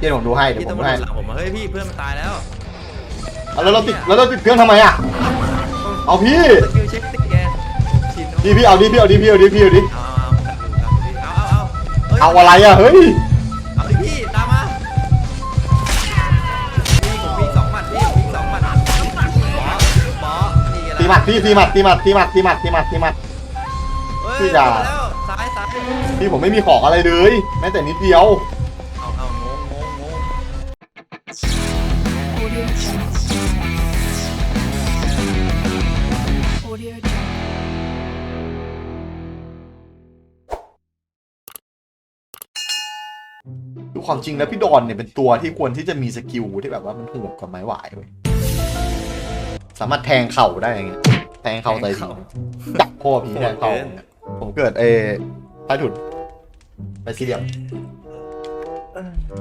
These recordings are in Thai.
พี่ผมดูให้เดี๋ยวพี่ผต้อมงดูมาให้โดนหลังผมอะเฮ้ยพี่เพื่อนมันตายแล้วเอาแล้วเราติดแล้วเราติดเครื่องทำไมอะ เอาพี่สกิลเช็คติดแกชินพี่พี่เอาดิพี่เอาดิพี่เอาดิพี่เอาดิเอาเอาเอาเอาเอาเอาอะไรอะเฮ้ยเอาดิพี่ตามมาพี่ผมวิ่งสองหมัดพี่วิ่งสองหมัดหมอหมอนี่ไงล่ะตีหมัดพี่ตีหมัดตีหมัดตีหมัดตีหมัดตีหมัดตีหมัด เฮ้ยพี่ด่ามาแล้วซ้ายซ้ายพี่ผมไม่มีของอะไรเลยแม้แต่นิดเดียว ความจริงแล้วพี่ดอนเนี่ยเป็นตัวที่ควรที่จะมีสกิลที่แบบว่ามันโหดกว่าไม้หวายเว้ยสามารถแทงเข่าได้อย่างเงี้ยแทงเข่าใส่ทีดักพ่อพี่แทงเข่าเนี่ยผมเกิดเอใต้ถุนไปสี่เหลี่ยม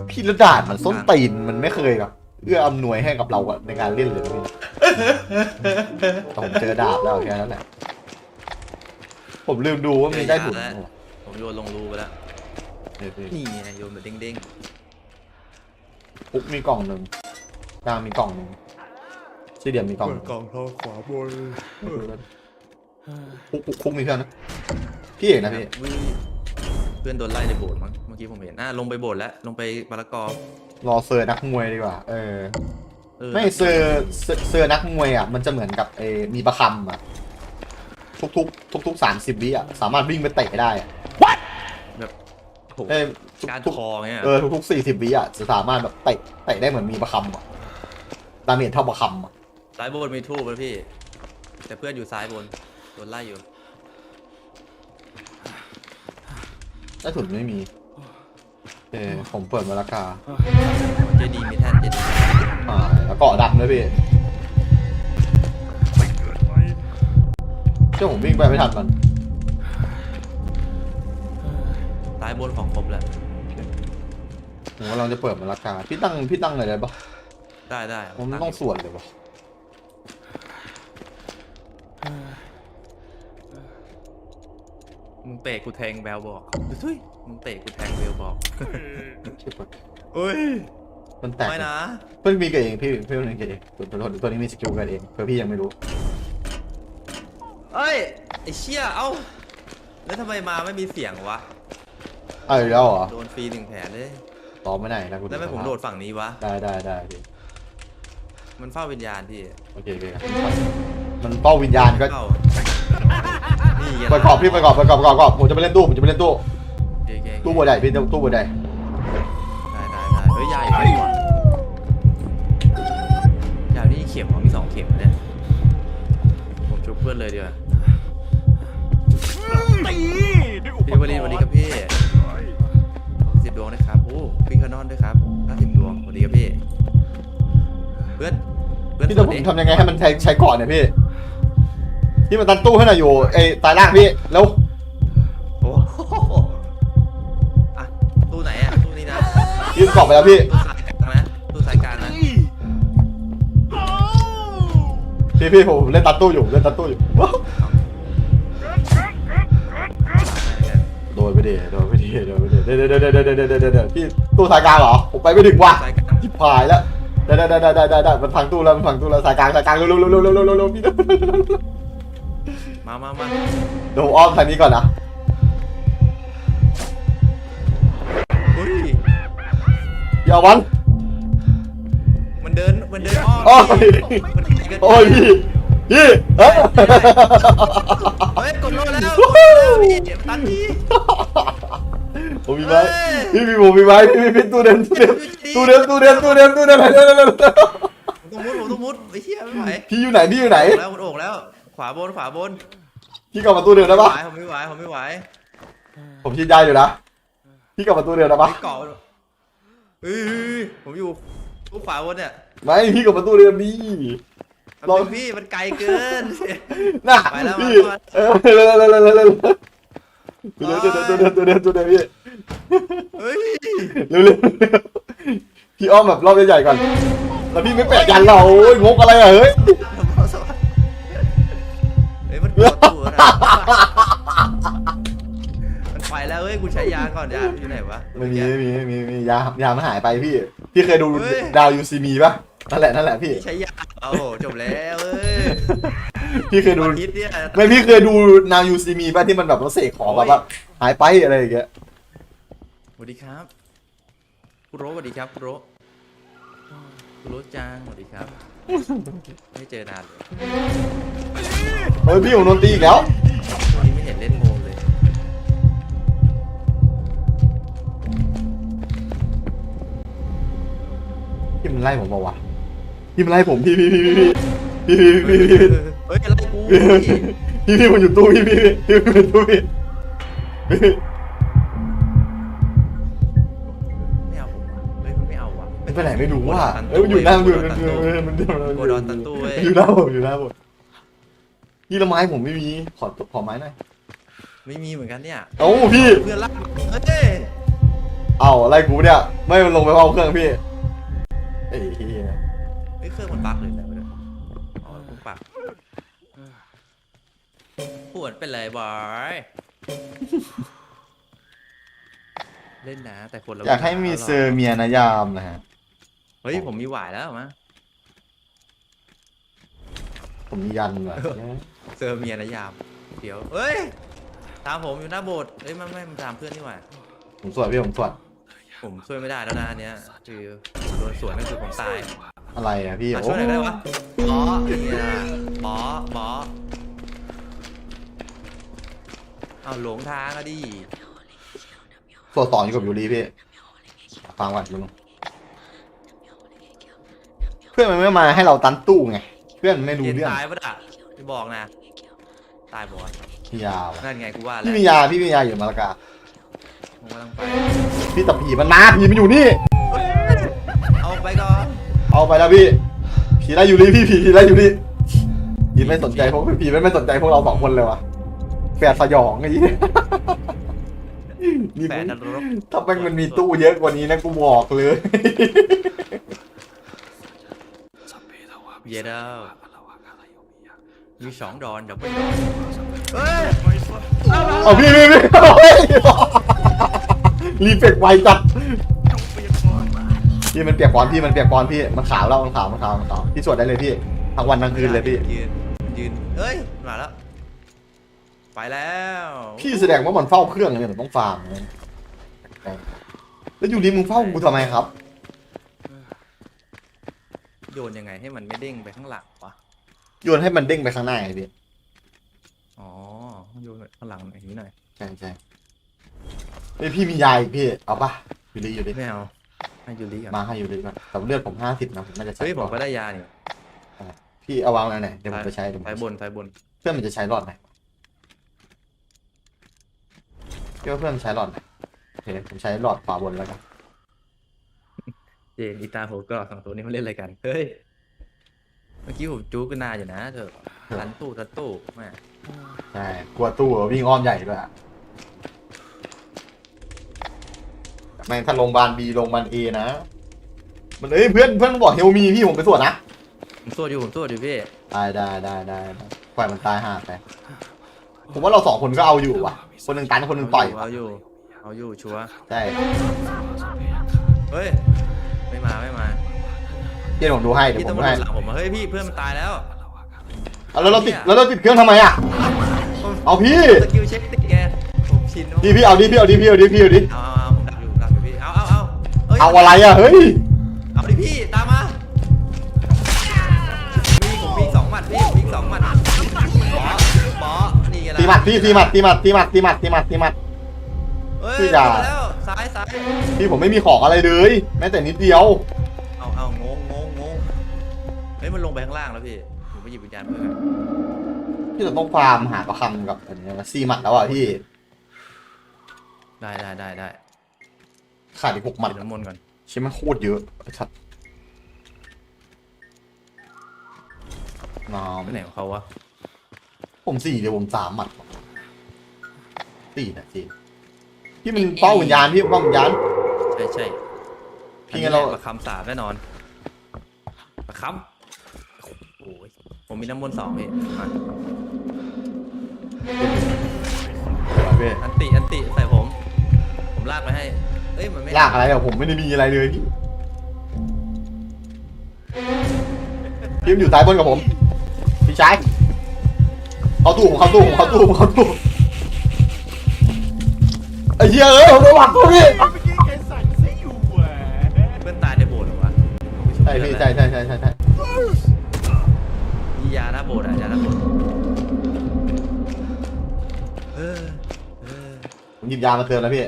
พี่ระดาดมันส้นตีนมันไม่เคยแบบเอื้ออำนวยให้กับเราอะในการเล่นเลยนะพี่แต่ผมเจอดาบแล้วแค่นั้นแหละผมลืมดูว่ามีใต้ถุนผมโยนลงรูไปแล้ว เออพี่นี่ไงโยนแบบเด้งปุ๊กมีกล่องหนึ่งกลางมีกล่องหนึ่งสี่เหลี่ยมมีกล่องหนึ่งกล่องทองขวาบนปุ๊กปุ๊กปุ๊กมีเพื่อนนะพี่เอกนะพี่เพื่อนโดนไล่ในโบสถ์มั้งเมื่อกี้ผมเห็นอะลงไปโบสถ์แล้วลงไปบารากอรอเซอร์นักมวยดีกว่าเออ เออไม่เซอร์เซอร์เซอร์นักมวยอะมันจะเหมือนกับเออมีประคำอะทุกทุกทุกทุกสามสิบวิอะสามารถวิ่งไปเตะได้อะแบบ โหเออทุกการทุกคอเงี้ยเออทุกทุกสี่สิบวิอะจะสามารถแบบเตะเตะได้เหมือนมีประคำอะดาเมจเท่าประคำอะซ้ายบนมีทูบแล้วพี่ แต่เพื่อนอยู่ซ้ายบนโดนไล่อยู่ใต้ถุนไม่มีเออผมเปิดมาราคาเจดีมีแท่นเจดีอ่าแล้วเกาะดำด้วยพี่เชื่อผมวิ่งไปไม่ทันมัน ซ้ายบนของครบแล้ว ผมกำลังจะเปิดมาราคาพี่ตั้งพี่ตั้งอะไรได้ปะได้ได้ผมต้องส่วนเลยวะมึงเตะกูแทงแบลบอกทุยมึงเตะกูแทงเบลบอกชิบหายเฮ้ยมันแตกไม่นะ เพิ่งมีเกิดเองพี่เพิ่งมีเกิดเองตัวตัวตัวนี้มีสกิลเกิดเองเพื่อพี่ยังไม่รู้เอ้ยไอเชี่ยเอ้าแล้วทำไมมาไม่มีเสียงวะ เอ้ยแล้วเหรอโดนฟรีหนึ่งแผลเลยตอบไม่ได้นะกูแล้วทำไมผมโดดฝั่งนี้วะ ได้ได้ได้พี่มันเฝ้าวิญญาณพี่โอเคโอเคมันเป้าวิญญาณก็เข้านี่ไงประกอบพี่ประกอบประกอบประกอบประกอบผมจะไปเล่นตู้ผมจะไปเล่นตู้โอเคโอเคตู้บัวใหญ่พี่ตู้บัวใหญ่ได้ได้ได้เฮ้ยใหญ่ไปว่ะใหญ่นี่เข็มเหรอมีสองเข็มเนี่ยผมชุบเพื่อนเลยดีกว่าพี่วลีสวัสดีครับพี่ สิบดวงนะครับโอ้พี่คานอนด้วยครับห้าสิบดวงสวัสดีครับพี่ เพื่อนเพื่อนพี่สจะวัสผมดีทำยังไงให้มันใช้ใช้เกาะเนี่ยพี่พี่มาตันตู้ให้หน่อยอยู่ไอ้ตายล่างพี่แล้วโอ้โหอะตู้ไหนอะตู้นี้นะยืนเกาะไปแล้วพี่ตู้สายกลางนะตู้สายกลางนะพี่พี่ผมเล่นตันตู้อยู่เล่นตันตู้อยู่ นไปดิโดนไปดิโดนไปดิเดี๋ยวเดี๋ยวเดี๋ยวเดี๋ยวเดี๋ยวเดี๋ยวพี่ตู้สายกลางเหรอผมไปไม่ถึงว่ะสายกลาง ชิบหายแล้วเดี๋ยวเดี๋ยวเดี๋ยวมันพังตู้แล้วมันพังตู้แล้วสายกลางสายกลางเร็วเร็วเร็วเร็วเร็วเร็วเร็วพี่มามามาเดี๋ยวผมอ้อมทางนี้ก่อนนะเฮ้ย อย่าวัน มันเดิน มันเดินอ้อมโอ้ย มันหนีกันโอ้ยพี่ พี่เอ้ยเฮ้ยกดโลแล้วกดโลแล้วพี่ตันที ผมมีไม้พี่มีผมมีไม้พี่มีพี่ตู้เดินตู้เดินตู้เดินตู้เดินตู้เดินตู้เดินอะไรนั่นผมต้องมุดผมต้องมุดไอ้เหี้ยไม่ไหวพี่อยู่ไหนพี่อยู่ไหนแล้วมันโอกแล้ว ขวาบนขวาบนพี่กลับมาตู้เดินได้ปะผมไม่ไหวผมไม่ไหวผมชิดยาอยู่นะพี่กลับมาตู้เดินได้ปะเกาะเอ้ยผมอยู่ตู้ขวาบนเนี่ยไม่พี่กลับมาตู้เดินดิ เป็นพี่มันไกลเกิน น่ะไปแล้วพี่มา เออเร็วเร็วเร็วเร็วเร็วตู้เดิมตู้เดิมตู้เดิมตู้เดิมพี่เฮ้ยเร็วเร็วเร็วพี่อ้อมแบบรอบใหญ่ๆก่อนแล้วพี่ไม่แปะยันเราโอ้ยงกอะไรอะเฮ้ยเฮ้ยมันกดตัวนะมันไปแล้วเว้ยยกูใช้ยาก่อนยาอยู่ไหนวะไม่มีไม่มีไม่มีไม่มียายามันหายไปพี่พี่เคยดูเฮ้ยดาวยูซีมีป่ะ นั่นแหละนั่นแหละพี่ ใช้ยาเอาจบแล้วเอ้ยพี่เคยดูวันคิดเนี่ยไม่พี่เคยดูนาวยูซีมีป่ะที่มันแบบว่าเสกของแบบว่าหายไปอะไรอย่างเงี้ยสวัสดีครับคุณโรสสวัสดีครับคุณโรสคุณโรสจังสวัสดีครับ ไม่เจอนานเลยเฮ้ยพี่ผมโดนตีอีกแล้ววันนี้ไม่เห็นเล่นโมเลย พี่มันไล่ผมบอกว่าวะ พี่มันไล่ผมพี่พี่พี่พี่พี่พี่พี่พี่พี่เฮ้ยอะไรกูพี่พี่พี่ผมอยู่ตู้พี่พี่พี่พี่อยู่ตู้พี่พี่ไม่เอาผมว่ะเฮ้ยมันไม่เอาว่ะมันไปไหนไม่รู้ว่าเอ้ยมันอยู่หน้ามันอยู่มันอยู่มันอยู่มันโกดอนตันตู้เว้ยอยู่หน้าผมอยู่หน้าผมพี่ละไม้ผมไม่มีขอขอไม้หน่อยไม่มีเหมือนกันเนี่ยเอ้าพี่เพื่อนรักเฮ้ยเอ้าอะไรกูเนี่ยไม่มันลงไปเผาเครื่องพี่ไอ้เหี้ย เฮ้ยเครื่องมันบั๊กเลยแล้วเนี่ยอ๋อเพิ่งปรับปวดไปเลยบอย เล่นนะ แต่คนละอยากให้มีเซอร์เมียนะยามนะฮะ เฮ้ย ผมมีหวายแล้วมะผมมียันว่ะเจอเมียนะยาม เดี๋ยวเฮ้ย ตามผมอยู่หน้าโบสถ์เฮ้ยมันไม่มันตามเพื่อนนี่หว่า ผมสวดพี่ผมสวดผมช่วยไม่ได้แล้วนะอันเนี้ยคือโดนสวนนั่นคือผมตาย อะไรอะพี่อะโอ้ช่วยหน่อยได้ปะบอเนี่ยบอบอเอาหลงทางอะดิสวดต่ออยู่กับยูรีพี่ฟังก่อนลุงเพื่อนมันไม่มาให้เราตันตู้ไง เพื่อนมันไม่รู้เย็นเรื่องตายปะอะไม่บอกนะ ตายบอดพี่ยาวะนั่นไงกูว่าแล้พี่วมียาพี่มียาอยู่มาละกาผมกำลังไปพี่แต่ผีมันมาผีมันอยู่นี่เอาไปก่อน เอาไปแล้วพี่ ผีไล่ยูรีพี่ผีไล่ยูรีผีไม่สนใจพวกผีไม่ไม่สนใจพวกเราสองคนเลยวะแฝดสยองไอ้ยี่นี่แฝดนรกถ้าแม่งมันมีตู้เยอะกว่านี้นะกูบอกเลยเยเด้อมีสองดอนเดี๋ยวไปดอนเฮ้ยเอาพี่พี่พี่เฮ้ยรีเฟกไวจัด พี่มันเปียกปอนพี่มันเปียกปอนพี่มันขาวแล้วมันขาวมันขาวมันขาวพี่สวดได้เลยพี่ทั้งวันทั้งคืนเลยพี่ ยืนยืนเอ้ยมาแล้วไปแล้วพี่แสดงว่ามันเฝ้าเครื่องเลยมันต้องฟาร์มเลยแล้วอยู่ดีมึงเฝ้ากูทำไมครับ โยนยังไงให้มันไม่เด้งไปข้างหลังวะโยนให้มันเด้งไปข้างหน้าไงพี่อ๋อโยนข้างหลังอย่างนี้หน่อยใช่ใช่เฮ้ยพี่มียาอีกพี่เอาปะอยู่ดีอยู่ดีไม่เอา ให้ยูริก่อนมาให้อยู่ดีก่อนแต่เลือดผมห้าสิบนะผมน่าจะใช้เฮ้ยผมก่ก็อนได้ยานี่พี่เอาวางแล้วไหนเดี๋ยวผมไปใช้เดี๋ยวผมสายไปบนสายบนเพื่อนมันจะใช้หลอดไหนพี่ว่าเพื่อนมันใช้หลอดไหนโอเคผมใช้หลอดขวาบนแล้วกันเจนอีตาโหก็สองตัวนี้มาเล่นอะไรกันเฮ้ยเมื่อกี้ผมจู๊กันนานอยู่นะเธอทันตู้ทันตู้แม่ใช่กลัวตู้วิ่งอ้อมใหญ่ด้วยอะ แม่งถ้าโรงพยาบาลบีโรงพยาบาลเอนะ มันเอ้ยเพื่อนเพื่อนมันบอกเฮลมีพี่ผมไปตรวจนะ ผมสู้อยู่ผมสู้อยู่พี่ได้ได้ได้ได้ได้ปล่อยมันตายห่าไป ผมว่าเราสองคนก็เอาอยู่ว่ะ คนหนึ่งตันคนหนึ่งต่อยเอาอยู่เอาอยู่ชัวร์ใช่เฮ้ยไม่มาไม่มาเดี๋ยวผมดูให้เดี๋ยพี่วผต้องมมาให้ดูหลังผมอะเฮ้ยพี่เพื่อนมันตายแล้วเอาแล้วเราติดเนี่ยแล้วเราติดเครื่องทำไมอะ เอาพี่ สกิลเช็คติดไงผมชินว่าพี่พี่เอาดิพี่เอาดิพี่เอาดิพี่เอาดิเอาเอา เอาอะไรอะเฮ้ย เอาดิพี่ตามมามีผมมีสองหมัดพี่ผมมีสองหมัดบอสบอสนี่ไงล่ะตีหมัดพี่ตีหมัดตีหมัดตีหมัดตีหมัดตีหมัดตีหมัด เฮ้ยพี่อย่ามาแล้วซ้ายซ้ายพี่ผมไม่มีของอะไรเลย แม้แต่นิดเดียว เอาเอางงงงงงเฮ้ยมันลงไปข้างล่างแล้วพี่ผมไปหยิบวิญญาณเพื่อนพี่จะต้องฟาร์มหาประคำกับอันนี้นะซีหมัดแล้วอะพี่ได้ได้ได้ได้ ขาดอีกหกหมัดเดี๋ยวน้ำมนต์ก่อนใช่ไหมโคตรเยอะไอ้ชัดน้ไปไหนของเขาวะำผมสี่เดี๋ยวผมสามหมัดสี่นะจริงพี่มันเป้าวิญญาณพี่เป้าวิญญาณ ใช่ใช่พี่งั้นเรา ประคำสาบแน่นอนประคำโอ้ยผมมีน้ำมนต์สองพี่มาพี่อันติอันติใส่ผม ผมลากไปให้ เอ้ยมันไม่ลากอะไรอะผมไม่ได้มีอะไรเลยพี่พี่มันอยู่ซ้ายบนกับผมพี่ชายเขาตู้ผมเขาตู้ผมเขาตู้ผมเขาตู้ไอ้เหี้ยเอ้ยผมโดนหลักตัวพี่ เมื่อกี้แกสั่งซะอยู่แหวะเพื่อนตายในโบสถ์เหรอวะใช่พี่ใช่ใช่ใช่ใช่ใช่มียาหน้าโบสถ์อะยาหน้าโบสถ์เออเออผมหยิบยามาเตือนแล้วพี่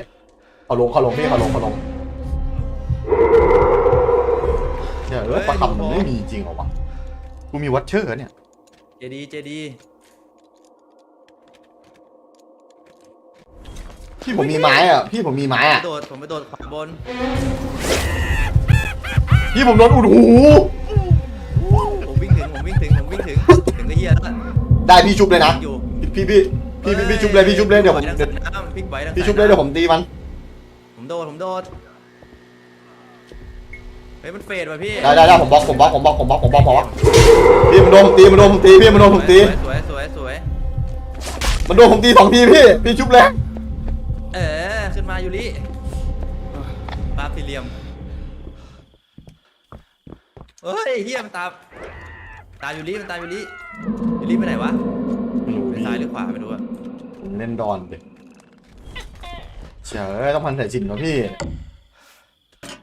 เขาลงเขาลงพี่เขาลงเขาลงเนี่ยเออประคำมันไม่มีจริงเหรอวะกูมีวัตเชอร์เนี่ย เจดีเจดีพี่ผมมีไม้อะพี่ผมมีไม้ไปอะโดดผมไปโดดขวาบนพี่ผมโดนอุดหู ผมวิ่งถึงผมวิ่งถึงผมวิ่งถึงถึงก็เฮียแล้วได้พี่ชุบเลยนะ อยู่พี่พี่พี่พี่พี่ชุบเลยพี่ชุบเลยเดี๋ยวผมทางเดี๋ยวสายน้ำพลิกไว้ทางพี่ชุบเลยเดี๋ยวผมตีมันผม โดดผมโดดเฮ้ยมันเฟดว่ะพี่ได้ได้ได้ผมบล็อกผมบล็อกผมบล็อกผมบล็อกผมบล็อกผมบล็อกพี่มันโดนผมตีมันโดนผมตีพี่มันโดนผมตีสวยสวยสวยมันโดนผมตีสองทีพี่พี่ชุบเลยเออขึ้นมายูริปาบสี่เหลี่ยมเฮ้ยเฮียมันตามตามยูริมันตามยูริยูริไปไหนวะไม่รู้ไปพี่ซ้ายหรือขวาไม่รู้อะผมเล่นดอนเลย เฉยต้องพันสายสินวะพี่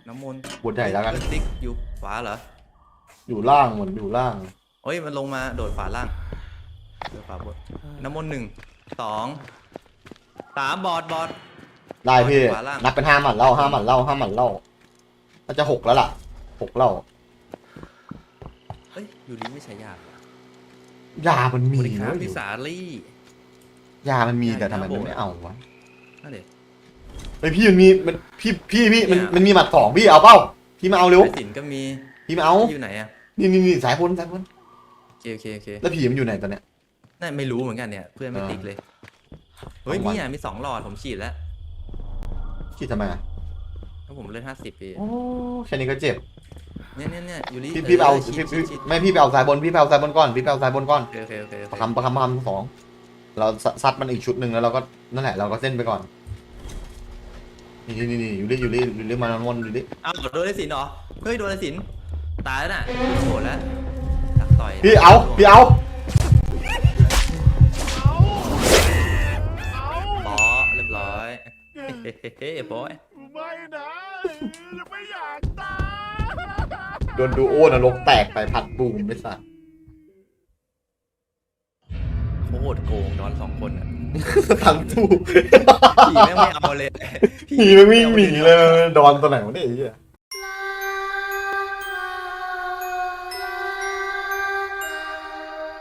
น้ำมนต์บทใหญ่แล้วกันติ๊กอยู่ขวาเหรออยู่ล่างเหมือนอยู่ล่างเฮ้ยมันลงมาโดดขวาล่างโดดขวาบนน้ำมนต์หนึ่งสองสามบอดบอด ได้พี่ ขวาล่าง นับเป็นห้าหมันเล่าห้าหมันเล่าห้าหมันเล่าน่าจะหกแล้วล่ะหกเล่าเอ้ยยูริไม่ใช่ยากยามันสมีวัสดีครับเว้ยพี่สาลี่ ยามันมีแต่ยาทำไมหน้าโบมันสถ์ไม่เอาวะนั่นเด็ เฮ้ยพี่มันมีมันพี่พี่พี่มันเนี่ยมันมีหมัดสองพี่เอาเปล่าพี่มาเอาเร็วสายสินก็มีพี่มาเอาอยู่ไหนอะนี่นี่นี่สายพ้นสายพ้นโอเคโอเคโอเคแล้วผีมันอยู่ไหนตอนเนี้ยนั่นไม่รู้เหมือนกันเนี่ย เพื่อนไม่เออติ๊กเลยเฮ้ยสองวันเนี่ยมีสองหลอดผมฉีดแล้วคิดทำไมอะถ้าผมเล่นห้าสิบปีโอ้แค่นี้ก็เจ็บเนี่ยเนี่ยเนี่ยยูริพี่พี่ไปเอาฉีดพี่ฉีพี่ดฉีดไม่พี่ไปเอาสายบนพี่ไปเอาสายบนก่อนพี่ไปเอาสายบนก่อนโอเคโอเคโอเคโอประเคคำประคำประคำสองเราซัซัดมันอีกชุดหนึ่งแล้วเราก็นั่นแหละเราก็เส้นไปก่อน นี่นี่นี่นี่อยู่ดิอยู่ดิอยู่ดิมานวนอยู่ดิเอาโดนไอ้สินเหรอเฮ้ยโดนไอ้สินตายแล้วน่ะโหดแล้วดักต่อยพี่เอาพี่เอาบอเรียบร้อยเฮ้เฮ้บอยไม่นะไม่อยากตายโดนดูโอนรกแตกไปพัดบูมไม่สัตว์โคตรโกงนอนสองคนอะทั้งตู้ผีแม่งไม่เอาเลย ผีมันวิ่งหนีเลย ดอนตัวไหนวะเนี่ยไอ้เหี้ย